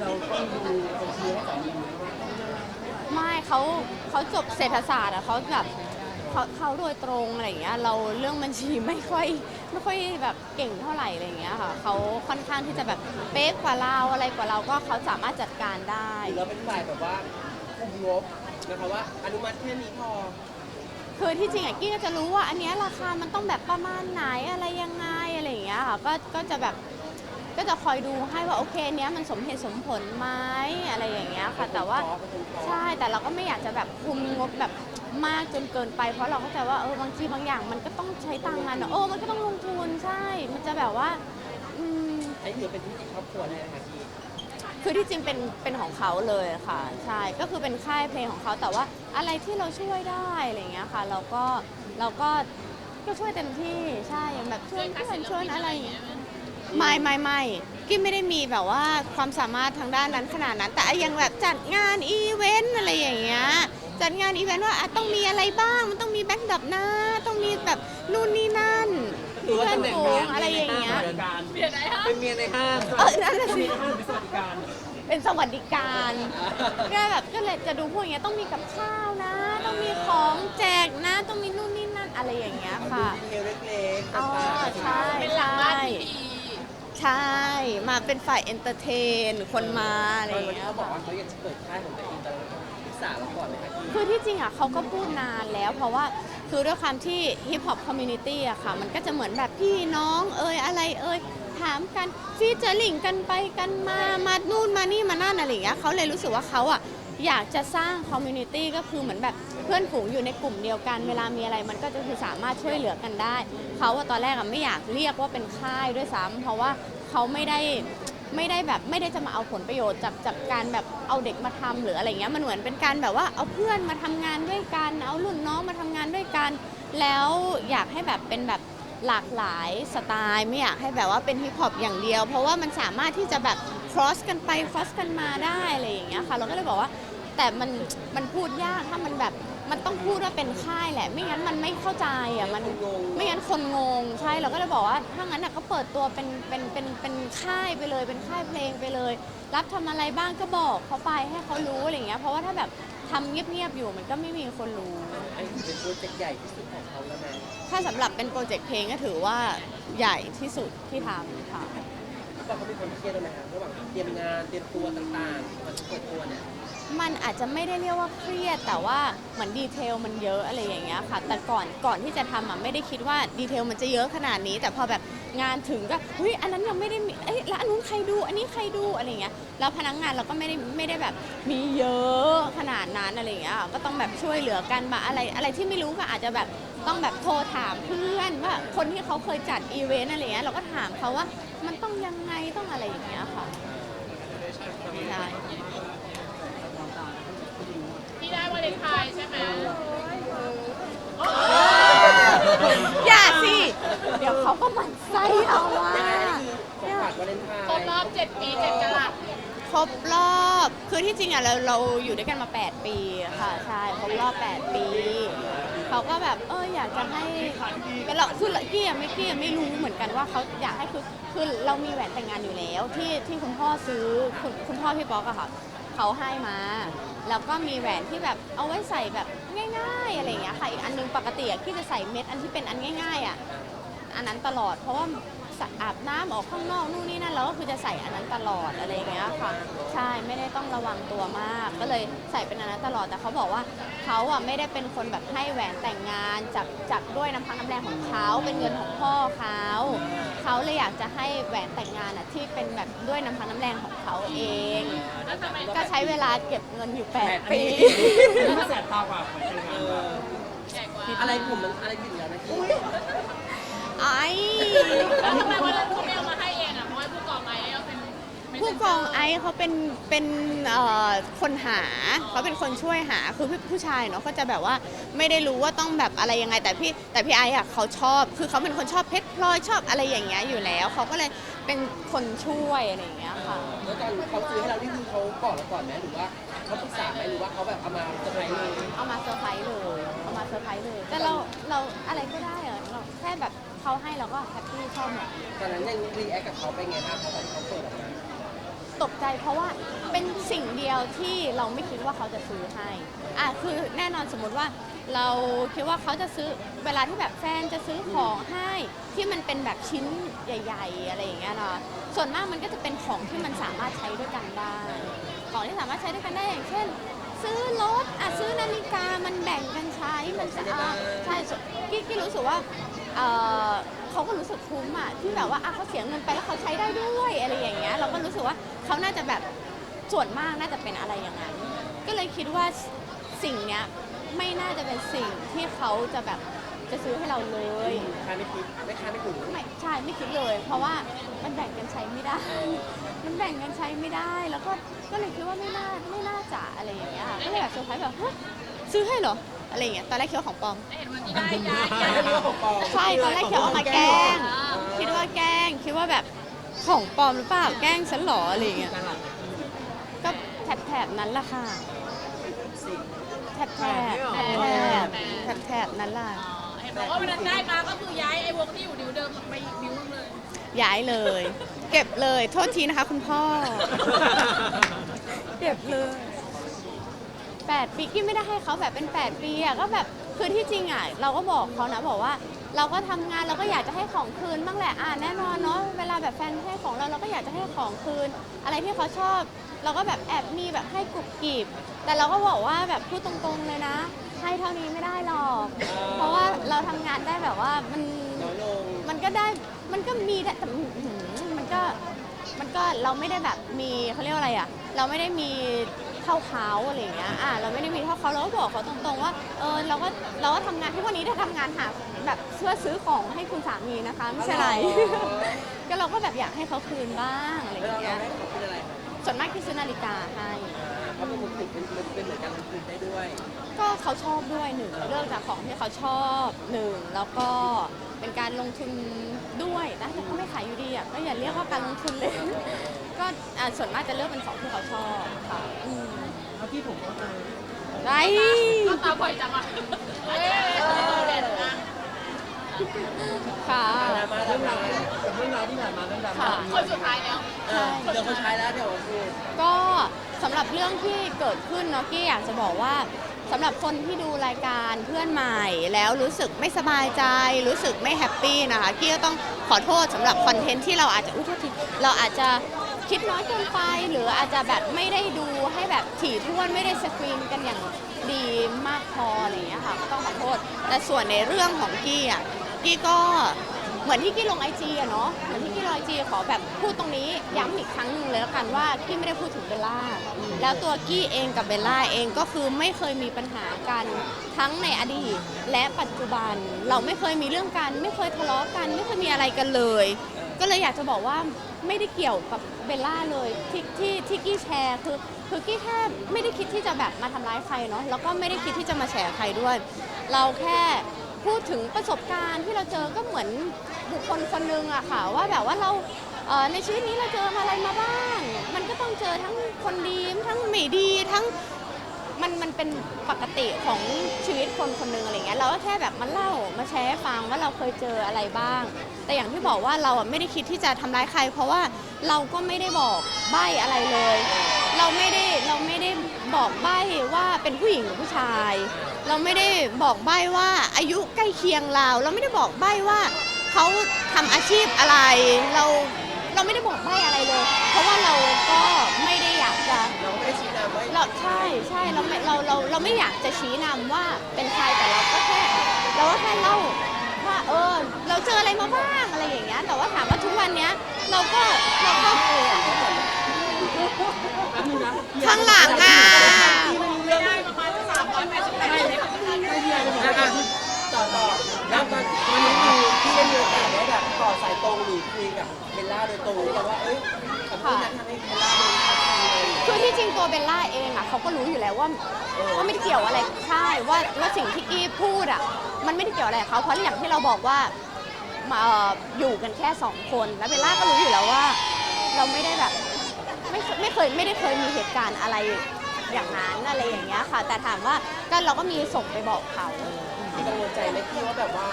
เราต้องดูคนเชียร์ให้สามีไหมว่าไม่เขาเขาจบเศรษฐศาสตร์อะเขาแบบเขาเขาโดยตรงอะไรอย่างเงี้ยเราเรื่องบัญชีไม่ค่อยไม่ค่อยแบบเก่งเท่าไหร่อะไรอย่างเงี้ยค่ะเขาค่อนข้างที่จะแบบเป๊ะกว่าเราอะไรกว่าเราก็เขาสามารถจัดการได้หรือเราเป็นฝ่ายแบบว่าคุมงบนะคะว่าอนุมัติแค่นี้พอ คือที่จริงอะกี้ก็จะรู้ว่าอันเนี้ยราคามันต้องแบบประมาณไหนอะไรยังไงอะไรอย่างเงี้ยค่ะก็ก็จะแบบ ก็จะคอยดูให้ว่าโอเคเนี้ยมันสมเหตุสมผลไหมอะไรอย่างเงี้ยค่ะ แต่ว่าใช่แต่เราก็ไม่อยากจะแบบคุมงบแบบมากจนเกินไป เพราะเราเข้าใจว่าเออบางทีบางอย่างมันก็ต้องใช้ตังค์มันอะเออมันก็ต้องลงทุนใช่ มันจะแบบว่าอืมใช้ถือเป็นธุรกิจครอบครัวเลยนะคะพี่คือที่จริงเป็นเป็นของเขาเลยค่ะ ใช่ก็คือเป็นค่ายเพลงของเขาแต่ว่าอะไรที่เราช่วยได้อะไรอย่างเงี้ยค่ะ เราก็เราก็ก็ช่วยเต็มที่ใช่อย่างแบบช่วยเพื่อนช่วยอะไรอย่างเงี้ย ไม่ไม่ไม่กิ๊บไม่ได้มีแบบว่าความสามารถทางด้านนั้นขนาดนั้น แต่ยังแบบจัดงานอีเวนต์อะไรอย่างเงี้ยจัดงานอีเวนต์ว่าอะต้องมีอะไรบ้างมันต้องมีแบ็คดับนะต้องมีแบบนู่นนี่นั่นเพื่อนฝูงอะไรอย่างเงี้ยเป็นเมียในห้างเออนั่นแหละสิ ห้างเป็นสวัสดิการ เป็นสวัสดิการก็แบบก็เลยจะดูพวกอย่างเงี้ยต้องมีกับข้าวนะ ต้องมีของแจกนะ ต้องมีนู่นนี่นั่นอะไรอย่างเงี้ยค่ะดีเทลเล็กๆ อ๋อต่างๆใช่ใช่ ใช่ มาเป็นฝ่ายเอนเตอร์เทน คนมาอะไรอย่างเงี้ยเขาบอกว่าเขาอยากจะเปิดค่ายของตัวเองแต่เราปรึกษาเราก่อนไหมคะคือที่จริงอะเขาก็พูดนานแล้วเพราะว่าคือด้วยความที่ฮิปฮอปคอมมูนิตี้อะค่ะ มันก็จะเหมือนแบบพี่น้องเอ่ยอะไรเอ่ยถามกันฟีเจอริงกันไปกันมามานู่นมานี่มานั่นอะไรอย่างเงี้ยเขาเลยรู้สึกว่าเขาอะอยากจะสร้างคอมมูนิตี้ก็คือเหมือนแบบ พื่อนฝูงอยู่ในกลุ่มเดียวกัน เวลามีอะไรมันก็จะคือสามารถช่วยเหลือกันได้ เขาอะตอนแรกอะไม่อยากเรียกว่าเป็นค่ายด้วยซ้ำเพราะว่าเขาไม่ได้ไม่ได้แบบไม่ได้จะมาเอาผลประโยชน์จากจากการแบบเอาเด็กมาทำหรืออะไรเงี้ยมันเหมือนเป็นการแบบว่าเอาเพื่อนมาทำงานด้วยกัน เอารุ่นน้องมาทำงานด้วยกัน แล้วอยากให้แบบเป็นแบบหลากหลายสไตล์ไม่อยากให้แบบว่าเป็นฮิปฮอปอย่างเดียว เพราะว่ามันสามารถที่จะแบบ cross กันไป cross กันมาได้อะไรอย่างเงี้ยค่ะเราก็เลยบอกว่า แต่มันมันพูดยากถ้ามันแบบ มันต้องพูดว่าเป็นค่ายแหละ ไม่งั้นมันไม่เข้าใจอะมันงงไม่งั้นคนงงใช่เราก็เลยบอกว่าถ้างั้นน่ะก็เปิดตัวเป็นเป็นเป็นเป็นค่ายไปเลย เป็นค่ายเพลงไปเลย รับทำอะไรบ้างก็บอกเขาไปให้เขารู้อะไรอย่างเงี้ยเพราะว่าถ้าแบบทำเงียบๆอยู่มันก็ไม่มีคนรู้ อันนี้ถือเป็นโปรเจกต์ใหญ่ที่สุดของเขาแล้วนะถ้าสำหรับเป็นโปรเจกต์เพลงก็ถือว่าใหญ่ที่สุดที่ทำค่ะเขาบอกเขามีความเครียดด้วยไหมคะระหว่างเตรียมงานเตรียมตัวต่างๆก่อนจะเปิดตัวเนี่ย มันอาจจะไม่ได้เรียกว่าเครียด แต่ว่าเหมือนดีเทลมันเยอะอะไรอย่างเงี้ยค่ะ แต่ก่อนก่อนที่จะทำอะไม่ได้คิดว่าดีเทลมันจะเยอะขนาดนี้ แต่พอแบบงานถึงก็เฮ้ยอันนั้นยังไม่ได้มีเอ้ยแล้วอันนู้นใครดู อันนี้ใครดูอะไรอย่างเงี้ยแล้วพนักงานเราก็ไม่ได้ไม่ได้แบบมีเยอะขนาดนั้นอะไรอย่างเงี้ยก็ต้องแบบช่วยเหลือกันมาอะไรอะไรที่ไม่รู้ก็อาจจะแบบต้องแบบโทรถามเพื่อนว่าคนที่เขาเคยจัดอีเวนต์อะไรอย่างเงี้ยเราก็ถามเขาว่ามันต้องยังไงต้องอะไรอย่างเงี้ยค่ะใช่ ที่ได้วา เลนไทน์ใช่ไหมอย่าสิ เดี๋ยวเขาก็หมั่นไส้เราว่าของขวัญวาเลนไทน์ครบรอบ7ปี7กะลัดครบรอบคือที่จริงอะเราเราอยู่ด้วยกันมา 8 ปีค่ะใช่ครบรอบ 8 ปีเขาก็แบบเอออยากจะให้แต่เราคือกี้อะไม่กี้อะไม่รู้เหมือนกันว่าเขาอยากให้คือคือเรามีแหวนแต่งงานอยู่แล้ว ที่ที่คุณพ่อซื้อคุณคุณพ่อพี่ป๊อกอะค่ะ เขาให้มา แล้วก็มีแหวนที่แบบเอาไว้ใส่แบบง่าย ๆอะไรอย่างเงี้ยค่ะ อีกอันนึงปกติอะกี้จะใส่เม็ดอันที่เป็นอันง่ายๆอะอันนั้นตลอด เพราะว่าสะอาบน้ำออกข้างนอกนู่นนี่นั่นเราก็คือจะใส่อันนั้นตลอดอะไรอย่างเงี้ยค่ะ ใช่ไม่ได้ต้องระวังตัวมาก ก็เลยใส่เป็นอันนั้นตลอดแต่เขาบอกว่าเขาอะไม่ได้เป็นคนแบบให้แหวนแต่งงานจากจากด้วยน้ำพักน้ำแรงของเขาเป็นเงินของพ่อเขา เขาเลยอยากจะให้แหวนแต่งงานอะที่เป็นแบบด้วยน้ำพักน้ำแรงของเขาเองแล้วทำไมก็ใช้เวลาเก็บเงินอยู่ 8 ปีมาแสบตากว่าเหมือนเป็นงานใหญ่กว่าอะไรผมมันอะไรผิดแล้วนะพี่ไอ้แล้วทำไมวันนั้นเขาไม่เอามาให้เองอะเพราะว่าผู้กองไอ้เขาเป็น ผู้กองไอซ์เขาเป็นเป็นเอ่อคนหาเขาเป็นคนช่วยหาคือผู้ผู้ชายเนาะเขาจะแบบว่าไม่ได้รู้ว่าต้องแบบอะไรยังไงแต่พี่แต่พี่ไอซ์อะเขาชอบ คือเขาเป็นคนชอบเพชรพลอยชอบอะไรอย่างเงี้ยอยู่แล้วเขาก็เลยเป็นคนช่วยอะไรอย่างเงี้ยค่ะ แล้วตอนเขาซื้อให้เรานี่คือเขาบอกเราก่อนไหมหรือว่าเขาปรึกษาไหมหรือว่าเขาแบบเอามาเซอร์ไพรส์เลยเอามาเซอร์ไพรส์เลย เอามาเซอร์ไพรส์เลย แต่เราเราอะไรก็ได้อะเราแค่แบบเขาให้เราก็แฮปปี้ชอบหมด ตอนนั้นยังรีแอคกับเขาไปไงบ้างเขาตอนที่เขาเปิดออกมา ตกใจเพราะว่าเป็นสิ่งเดียวที่เราไม่คิดว่าเขาจะซื้อให้อะคือแน่นอนสมมติว่าเราคิดว่าเขาจะซื้อเวลาที่แบบแฟนจะซื้อของให้ที่มันเป็นแบบชิ้นใหญ่ ๆ อะไรอย่างเงี้ยเนาะส่วนมากมันก็จะเป็นของที่มันสามารถใช้ด้วยกันได้ ของที่สามารถใช้ด้วยกันได้อย่างเช่น ซื้อรถอะซื้อนาฬิกามันแบ่งกันใช้มันสะใช่กี้กี้รู้สึกว่า เอ่อเขาก็รู้สึกคุ้มอะที่แบบว่าอะเขาเสียเงินไปแล้วเขาใช้ได้ด้วยอะไรอย่างเงี้ยเราก็รู้สึกว่าเขาน่าจะแบบส่วนมากน่าจะเป็นอะไรอย่างนั้น ก็เลยคิดว่าสิ่งเนี้ยไม่น่าจะเป็นสิ่งที่เขาจะแบบจะซื้อให้เราเลยคาไม่คิดไม่คาไม่ถึงไม่ใช่ไม่คิดเลย เพราะว่ามันแบ่งกันใช้ไม่ได้ มันแบ่งกันใช้ไม่ได้ แล้วก็ก็เลยคิดว่าไม่น่าไม่น่าจะอะไรอย่างเงี้ยค่ะก็เลยแบบเซอร์ไพรส์แบบฮะซื้อให้เหรอ อะไรอย่างเงี้ยตอนแรกคิดว่าของปลอม เห็นวันนี้ได้ย้ายอยากให้รู้ว่าของปลอมใช่ตอนแรกคิดว่ามาแกล้งคิดว่าแกล้ง คิดว่าแบบของปลอมหรือเปล่าแกล้งฉันเหรออะไรอย่างเงี้ยก็แถบแถบๆนั้นแหละค่ะสิแถบแถบแถบแถบแถบแถบๆนั้นแหละอ๋อเห็นบอกว่าวันนั้นได้มาก็คือย้ายไอ้วงที่อยู่นิ้วเดิมไปอีกนิ้วนึงเลย ย้ายเลย เก็บเลยโทษทีนะคะ คุณพ่อ เก็บเลย แปดปีกี้ไม่ได้ให้เขาแบบเป็น 8 ปีอะก็แบบคือที่จริงอะเราก็บอกเขานะบอกว่า เราก็ทำงานเราก็อยากจะให้ของคืนบ้างแหละอ่าแน่นอนเนาะเวลาแบบแฟนให้ของเราเราก็อยากจะให้ของคืน อะไรที่เขาชอบ เราก็แบบแอบมีแบบให้กรุบกริบแต่เราก็บอกว่าแบบพูดตรงๆเลยนะ ให้เท่านี้ไม่ได้หรอก เพราะว่าเราทำงานได้แบบว่ามัน น้อยลงมันก็ได้ มันก็มีแต่แต่อื้อหือมันก็ มันก็เราไม่ได้แบบมีเขาเรียกว่าอะไรอะ เราไม่ได้มี ท่าเขาอะไรอย่างเงี้ยอ่าเราไม่ได้มีเท่าเขาเราก็บอกเขาตรงๆว่าเออเราก็เราก็ทำงานทุกวันนี้ถ้าทำงานหาแบบเพื่อซื้อของให้คุณสามีนะคะไม่ใช่อะไร ก็เราก็แบบอยากให้เขาคืนบ้างอะไรอแล้วย่างเราเงี้ยให้เขาเป็นอะไรครับส่วนมากที่ซื้อนาฬิกาให้เพราะมันเป็นเป็นเป็นเหมือนการลงทุนได้ด้วย ก็เขาชอบด้วยหนึ่งเรื่องจากของที่เขาชอบหนึ่งแล้วก็เป็นการลงทุนด้วยนะแต่ก็ไม่ขายอยู่ดีอะก็อย่าเรียกว่าการลงทุนเลย ก็อ่าส่วนมากจะเลือกเป็นของที่เขาชอบค่ะอืมเท่าที่ผมเข้าใจได้ก็ตาบ่อยจังอะเฮ้ยเด่นนะค่ะ ดราม่าดราม่าเรื่องราวที่ผ่านมาเรื่องดราม่าค่ะ คนสุดท้ายแล้ว เออเดี๋ยวคนใช้แล้วเดี๋ยวคือก็สำหรับเรื่องที่เกิดขึ้นเนาะกี้อยากจะบอกว่าสำหรับคนที่ดูรายการเพื่อนใหม่แล้วรู้สึกไม่สบายใจ รู้สึกไม่แฮปปี้นะคะกี้ก็ต้องขอโทษสำหรับคอนเทนต์ที่เราอาจจะอุ้ยโทษทีเราอาจจะ คิดน้อยเกินไปหรืออาจจะแบบไม่ได้ดูให้แบบถี่ถ้วนไม่ได้สกรีนกันอย่างดีมากพออะไรอย่างเงี้ยค่ะก็ต้องขอโทษ แต่ส่วนในเรื่องของกี้อะกี้ก็เหมือนที่กี้ลงไอจีอะเนาะเหมือนที่กี้ลงไอจีขอแบบพูดตรงนี้ย้ำอีกครั้งหนึ่งเลยแล้วกันว่ากี้ไม่ได้พูดถึงเบลล่าแล้วตัวกี้เองกับเบลล่าเองก็คือไม่เคยมีปัญหากันทั้งในอดีตและปัจจุบันเราไม่เคยมีเรื่องกัน ไม่เคยทะเลาะกัน ไม่เคยมีอะไรกันเลย ก็เลยอยากจะบอกว่า ไม่ได้เกี่ยวกับเบลล่าเลยที่ที่ที่กี้แชร์คือคือกี้แค่ไม่ได้คิดที่จะแบบมาทำร้ายใครเนาะแล้วก็ไม่ได้คิดที่จะมาแฉใครด้วย เราแค่พูดถึงประสบการณ์ที่เราเจอก็เหมือนบุคคลคนหนึงอะค่ะว่าแบบว่าเราเอ่อในชีวิตนี้เราเจออะไรมาบ้าง มันก็ต้องเจอทั้งคนดีทั้งไม่ดีทั้ง มันมันเป็นปกติของชีวิตคนคนหนึ่งอะไรเงี้ยเราก็แค่แบบมาเล่ามาแชร์ให้ฟังว่าเราเคยเจออะไรบ้าง แต่อย่างที่บอกว่าเราอะไม่ได้คิดที่จะทำร้ายใคร เพราะว่าเราก็ไม่ได้บอกใบ้อะไรเลย เราไม่ได้เราไม่ได้บอกใบ้ว่าเป็นผู้หญิงหรือผู้ชาย เราไม่ได้บอกใบ้ว่าอายุใกล้เคียงเรา เราไม่ได้บอกใบ้ว่าเขาทำอาชีพอะไร เราเราไม่ได้บอกใบ้อะไรเลย เพราะว่าเราก็ไม่ได้อยากจะ เราไม่ได้ชี้นำว่า เราใช่ใช่ เราไม่เราไม่อยากจะชี้นำว่าเป็นใครแต่เราก็แค่เราก็แค่เล่าว่าเออเราเจออะไรมาบ้างอะไรอย่างเงี้ยแต่ว่าถามว่าทุกวันเนี้ยเราก็เราก็ข้างหลังอะต่อตรอะต่อต่อแล้วตอนนี้คือพี่ได้มีโอกาสได้แบบต่อสายตรงหรือคุยกับเบลล่าโดยตรงหรือแบบว่าเอ้ยขอบคุณนะทำให้เบลล่าโดนทักทีเลย คือที่จริงตัวเบลล่าเองอะเขาก็รู้อยู่แล้วว่าว่าไม่ได้เกี่ยวอะไรใช่ว่าว่าสิ่งที่กี้พูดอะมันไม่ได้เกี่ยวอะไรกับเขาเพราะอย่างที่เราบอกว่ามาเอ่ออยู่กันแค่สองคนแล้วเบลล่าก็รู้อยู่แล้วว่า เราไม่ได้แบบไม่เคไม่เคยไม่ได้เคยมีเหตุการณ์อะไรอย่างนั้นอะไรอย่างเงี้ยค่ะ แต่ถามว่าก็เราก็มีส่งไปบอกเขา มีกังวลใจไหมพี่ว่าแบบว่า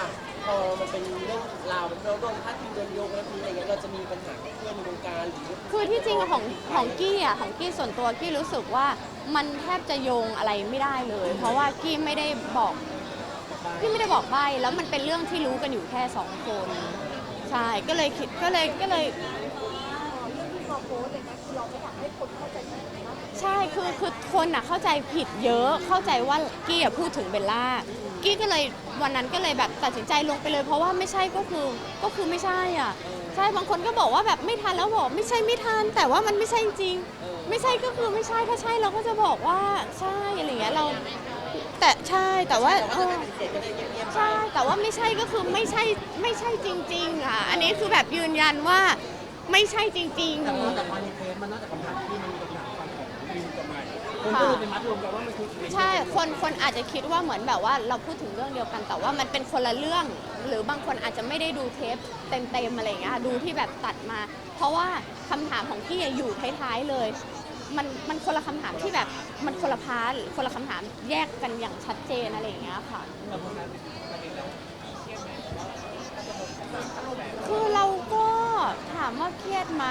พอมันเป็นเรื่องราวมันเราโดนพาดพิงโดนโยกแล้วทีอะไรเงี้ยเราจะมีปัญหากับเพื่อนในวงการหรือคือที่จริงของของกี้อะของกี้ส่วนตัวกี้รู้สึกว่ามันแทบจะโยงอะไรไม่ได้เลย เพราะว่ากี้ไม่ได้บอกกี้ไม่ได้บอกใบแล้วมันเป็นเรื่องที่รู้กันอยู่แค่สองคนใช่ก็เลยคิดก็เลยก็เลยใช่คือคือคนอะเข้าใจผิดเยอะเข้าใจว่ากี้อะพูดถึงเบลล่า กี้ก็เลยวันนั้นก็เลยแบบตัดสินใจลงไปเลย เพราะว่าไม่ใช่ก็คือก็คือไม่ใช่อะใช่บางคนก็บอกว่าแบบไม่ทันแล้วบอกไม่ใช่ไม่ทันแต่ว่ามันไม่ใช่จริง ไม่ใช่ก็คือไม่ใช่ถ้าใช่เราก็จะบอกว่าใช่อะไรอย่างเงี้ยเรา แต่ใช่แต่ว่าเออใช่แต่ว่าไม่ใช่ก็คือไม่ใช่ไม่ใช่จริง ๆ อะ อันนี้คือแบบยืนยันว่าไม่ใช่จริงแต่พอแต่พอในเทปมันนอกจากคำถาม คนก็เลยไปมัดรวมกันว่ามันคือใช่ คนคนอาจจะคิดว่าเหมือนแบบว่าเราพูดถึงเรื่องเดียวกันแต่ว่ามันเป็นคนละเรื่อง หรือบางคนอาจจะไม่ได้ดูเทปเต็มๆอะไรอย่างเงี้ยดูที่แบบตัดมา เพราะว่าคำถามของพี่อะอยู่ท้ายๆเลย มันมันคนละคำถามที่แบบมันคนละพาร์ทคนละคำถามแยกกันอย่างชัดเจนอะไรอย่างเงี้ยค่ะคือเราก็ถามว่าเครียดไหม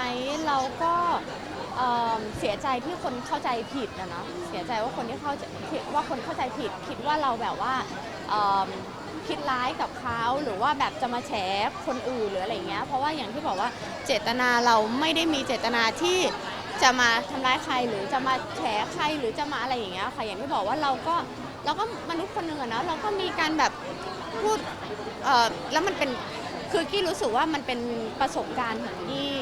เราก็ เอิ่มเสียใจที่คนเข้าใจผิดนะเนาะเสียใจว่าคนที่เข้าใจว่าคนเข้าใจผิด คิดว่าเราแบบว่าเอิ่มคิดร้ายกับเขาหรือว่าแบบจะมาแฉคนอื่นหรืออะไรเงี้ยเพราะว่าอย่างที่บอกว่าเจตนาเราไม่ได้มีเจตนาที่จะมาทำร้ายใครหรือจะมาแฉใครหรือจะมาอะไรอย่างเงี้ยค่ะอย่างที่บอกว่าเราก็เราก็มนุษย์คนหนึ่งอะเนาะเราก็มีการแบบพูดเอ่อแล้วมันเป็นคือกี้รู้สึกว่ามันเป็นประสบการณ์ของกี้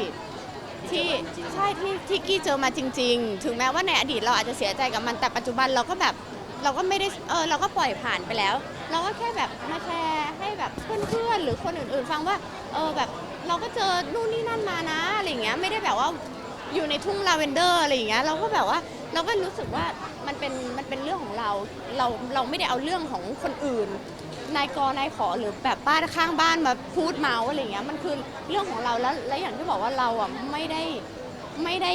ที่ใช่ที่ที่กี้เจอมาจริง ๆ ถึงแม้ว่าในอดีตเราอาจจะเสียใจกับมันแต่ปัจจุบันเราก็แบบเราก็ไม่ได้เออเราก็ปล่อยผ่านไปแล้ว เราก็แค่แบบมาแชร์ให้แบบเพื่อนๆหรือคนอื่นๆ ฟังว่าเออแบบเราก็เจอนู่นนี่นั่นมานะอะไรอย่างเงี้ยไม่ได้แบบว่าอยู่ในทุ่งลาเวนเดอร์อะไรอย่างเงี้ยเราก็แบบว่าเราก็รู้สึกว่ามันเป็นมันเป็นเรื่องของเราเราเราไม่ได้เอาเรื่องของคนอื่น นายกนายขอหรือแบบป้าข้างบ้านมาพูดเมาส์อะไรเงี้ยมันคือเรื่องของเราแล้วและอย่างที่บอกว่าเราอะไม่ได้ไม่ได้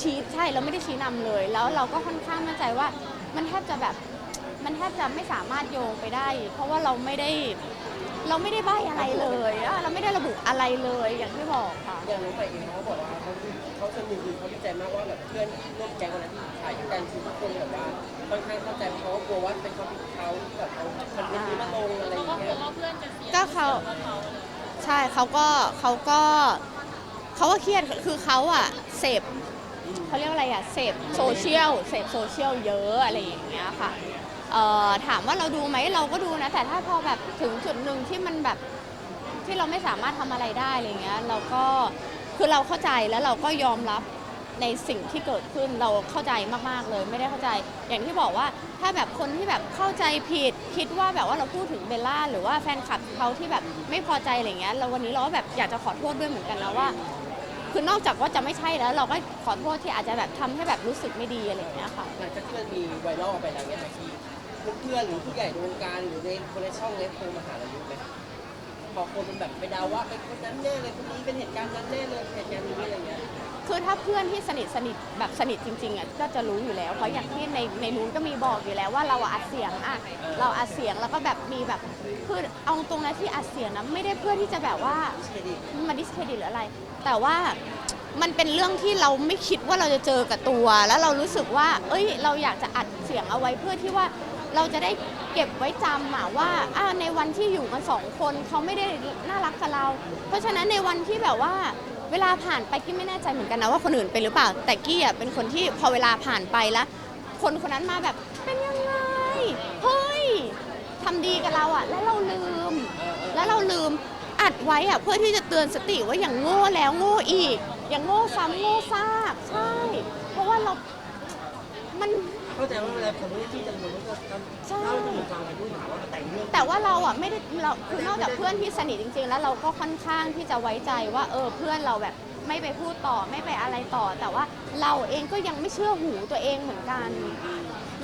ชี้ใช่เราไม่ได้ชี้นำเลย แล้วเราก็ค่อนข้างมั่นใจว่ามันแทบจะแบบมันแทบจะไม่สามารถโยงไปได้ เพราะว่าเราไม่ได้ เราไม่ได้ใบอะไรเลยอะเราไม่ได้ระบุอะไรเลยอย่างที่บอกค่ะ อย่างน้องไปเองเขาบอกว่าเขาเขาสนุกคือเขาดีใจมากว่าแบบเพื่อนร่วมแก๊งวันนั้นที่ถ่ายด้วยกันคือทุกคนแบบว่าค่อนข้างเข้าใจเพราะเขากลัวว่าเป็นความผิดของเขาที่แบบเขาคอนเทนต์นี้มาลงอะไรอเขาย่างก็กลัเงี้วยว่าเพื่อนจะเสียก็เขาเพราะเขาใช่เขาก็เขาก็เขาก็เครียดคือเขาอะเสพเขาเรียกว่าอะไรอะเสพโซเชียลเสพโซเชียลเยอะอะไรอย่างเงี้ยค่ะเอ่อ ถามว่าเราดูไหมเราก็ดูนะ แต่ถ้าพอแบบถึงจุดหนึ่งที่มันแบบที่เราไม่สามารถทำอะไรได้อะไรเงี้ยเราก็คือเราเข้าใจแล้วเราก็ยอมรับในสิ่งที่เกิดขึ้นเราเข้าใจมากๆเลย ไม่ได้เข้าใจ อย่างที่บอกว่าถ้าแบบคนที่แบบเข้าใจผิดคิดว่าแบบว่าเราพูดถึงเบลล่าหรือว่าแฟนคลับเขาที่แบบไม่พอใจอะไรเงี้ยเราวันนี้เราก็แบบอยากจะขอโทษด้วยเหมือนกันนะว่า คือนอกจากว่าจะไม่ใช่แล้ว เราก็ขอโทษที่อาจจะแบบทำให้แบบรู้สึกไม่ดีอะไรเงี้ยค่ะหลังจากที่มันมีไวรัลไปแล้วเนี่ยที่ เพื่อนๆหรือผู้ใหญ่ในวงการหรือในคนในช่องเนี่ยโทรมาหาเราเยอะไหมพอคนมันแบบไปดาว่าเป็นคนนั้นแน่เลยคนนี้เป็นเหตุการณ์นั้นแน่เลยเหตุการณ์นี้อะไรเงี้ยคือถ้าเพื่อนที่สนิทสนิทแบบสนิทจริงๆอะก็จะรู้อยู่แล้ว เพราะอย่างที่ในในนู้นก็มีบอกอยู่แล้วว่าเราอัดเสียงอะเราอัดเสียงแล้วก็แบบมีแบบคือเอาตรงนะที่อัดเสียงนะไม่ได้เพื่อที่จะแบบว่ามาดิสเครดิตหรืออะไร แต่ว่ามันเป็นเรื่องที่เราไม่คิดว่าเราจะเจอกับตัว แล้วเรารู้สึกว่า เอ้ย เราอยากจะอัดเสียงเอาไว้เพื่อที่ว่า เราจะได้เก็บไว้จำอะว่าอ่าในวันที่อยู่กันสองคนเขาไม่ได้น่ารักกับเรา เพราะฉะนั้นในวันที่แบบว่าเวลาผ่านไปกี้ไม่แน่ใจเหมือนกันนะว่าคนอื่นเป็นหรือเปล่า แต่กี้อะเป็นคนที่พอเวลาผ่านไปแล้วคนคนนั้นมาแบบเป็นยังไงเฮ้ยทำดีกับเราอะแล้วเราลืม แล้วเราลืมอัดไว้อะเพื่อที่จะเตือนสติว่าอย่างโง่แล้วโง่อีก อย่างโง่ซ้ำโง่ซากใช่ เพราะว่าเรา มัน เข้าใจว่าเวลาผมไม่ได้ที่จะรู้ว่าจะใช่เล่าถึงฟังไปพูดหาว่าแต่งเรื่องแต่ว่าเราอะไม่ได้เราคือนอกจากเพื่อนที่สนิทจริง ๆ แล้วเราก็ค่อนข้างที่จะไว้ใจว่าเออเพื่อนเราแบบไม่ไปพูดต่อไม่ไปอะไรต่อ แต่ว่าเราเองก็ยังไม่เชื่อหูตัวเองเหมือนกัน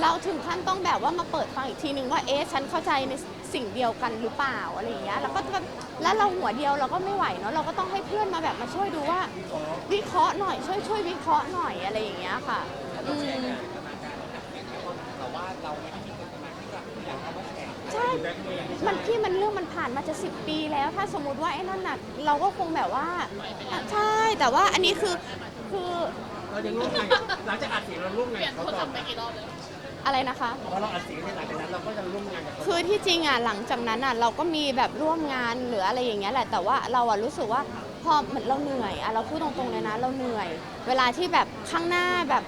เราถึงขั้นต้องแบบว่ามาเปิดฟังอีกทีนึงว่าเอ๊ะฉันเข้าใจในสิ่งเดียวกันหรือเปล่าอะไรอย่างเงี้ยแล้วก็แบบแล้วเราหัวเดียวเราก็ไม่ไหวเนาะเราก็ต้องให้เพื่อนมาแบบมาช่วยดูว่าวิเคราะห์หน่อยช่วยช่วยวิเคราะห์หน่อยอะไรอย่างเงี้ยค่ะอืม ใช่ถึงได้ตัวเองมันที่มันเรื่องมันผ่านมาจะสิบปีแล้ว ถ้าสมมุติว่าไอ้นั่นน่ะเราก็คงแบบว่าใช่ แต่ว่าอันนี้คือคือเรายังร่วมงานหลังจากอัดเสียงเราร่วมงานเปลี่ยนกับโทเขารต่ศัอพท์ไปกี่รอบแล้วอะไรนะคะพอเราอัดเสียงในหลังจากนั้นเราก็จะร่วมงานกับเขาคือที่จริงอะหลังจากนั้นอะเราก็มีแบบร่วมงานหรืออะไรอย่างเงี้ยแหละแต่ว่าเราอะรู้สึกว่าพอเหมือนเราเหนื่อยอะเราพูดตรงๆเลยนะ เราเหนื่อย เวลาที่แบบข้างหน้าแบบ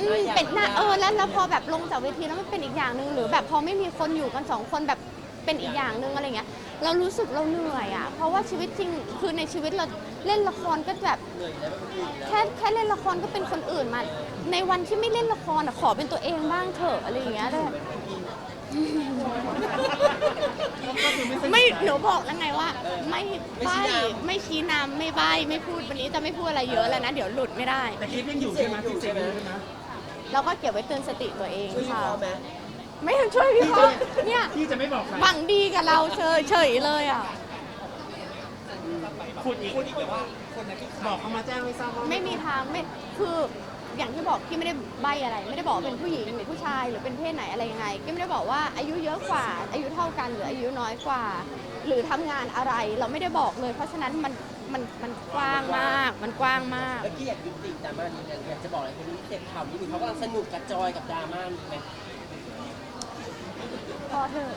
อืมเป็นหน้าเออแล้วแล้วพอแบบลงจากเวทีแล้วมันเป็นอีกอย่างหนึ่งหรือแบบพอไม่มีคนอยู่กันสองคนแบบเป็นอีกอย่างหนึ่งอะไรเงี้ยเรารู้สึกเราเหนื่อยอะเพราะว่าชีวิตจริงคือในชีวิตเราเล่นละครก็แบบเหนื่อยแล้วเป็นคนอื่นแล้วแค่แค่เล่นละครก็เป็นคนอื่นมา ในวันที่ไม่เล่นละครอะขอเป็นตัวเองบ้างเถอะอะไรอย่างเงี้ยเลยไม่หนูบอกแล้วไงว่า ไม่ใบไม่ชี้นำไม่ใบไม่พูดวันนี้จะไม่พูดอะไรเยอะแล้วนะ เดี๋ยวหลุดไม่ได้ แต่คลิปยังอยู่ใช่ไหมคลิปเสียงอยู่ใช่ไหม เราก็เก็บไว้เตือนสติตัวเองช่วยวิค่ะเคราะห์ไหมไม่ช่วยพี่เขาเนี่ยพี่จะไม่บอกใครหวังดีกับเราเฉยเฉยเลยอะ พูดอีกพูดอีกแต่ว่าคนนั้นที่บอกเขามาแจ้งไม่ทราบว่าไม่มีทางไม่คืออย่างที่บอกพี่ไม่ได้ใบอะไร ไม่ได้บอกว่าเป็นผู้หญิงหรือผู้ชายหรือเป็นเพศไหนอะไรยังไงก็ไม่ได้บอกว่าอายุเยอะกว่า อายุเท่ากันหรืออายุน้อยกว่า หรือทำงานอะไรเราไม่ได้บอกเลย เพราะฉะนั้นมัน มันมันกว้างมาก มันกว้างมาก แล้วพี่อยากยุติดราม่านี้กันอยากจะบอกอะไรคนที่เสพข่าวนี้เขากำลังสนุกกับจอยกับดราม่านี้ไหมพอเถอะ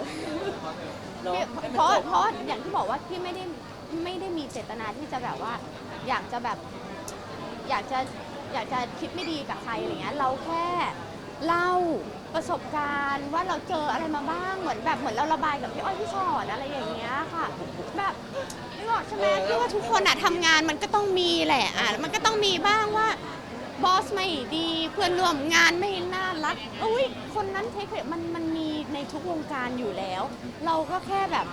เนาะเพราะเพราะอย่างที่บอกว่าพี่ไม่ได้ไม่ได้มีเจตนาที่จะแบบว่า อยากจะแบบ อยากจะอยากจะคิดไม่ดีกับใครอะไรเงี้ยเราแค่เล่า ประสบการณ์ว่าเราเจออะไรมาบ้างเหมือนแบบเหมือนเราระบายกับพี่อ้อยพี่ชอดอะไรอย่างเงี้ยค่ะ แบบนึกออกใช่ไหมพี่ว่าทุกคนอะทำงานมันก็ต้องมีแหละอะมันก็ต้องมีบ้างว่าบอสไม่ดีเพื่อนร่วมงานไม่น่ารักอุ้ยคนนั้นเทคมันมันมีในทุกวงการอยู่แล้ว เราก็แค่แบบ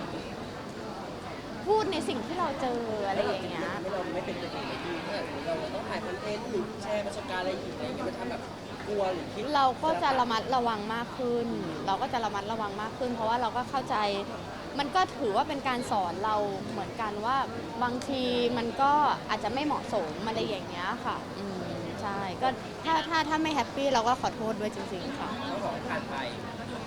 พูดในสิ่งที่เราเจออะไรอย่างเงี้ยไม่เราไม่เป็นตัวเองเลยพี่ถ้าสมมติเราต้องถ่ายคอนเทนต์หรือแชร์ประสบการณ์อะไรอีกอะไรอย่างเงี้ยมันทำแบบ กลัวหรือคิดเราก็จะระมัดระวังมากขึ้น เราก็จะระมัดระวังมากขึ้น เพราะว่าเราก็เข้าใจ มันก็ถือว่าเป็นการสอนเราเหมือนกันว่าบางทีมันก็อาจจะไม่เหมาะสมอะไรอย่างเงี้ยค่ะ อืมใช่ก็ถ้าถ้าถ้าไม่แฮปปี้เราก็ขอโทษด้วยจริง ๆ ค่ะ ต้องขอให้ผ่านไป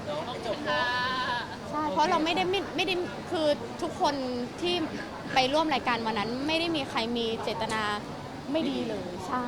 เนาะให้จบค่ะเนาะใช่เพราะเราไม่ได้ไม่ไม่ได้คือทุกคนที่ไปร่วมรายการวันนั้น ไม่ได้มีใครมีเจตนาไม่ดีเลยใช่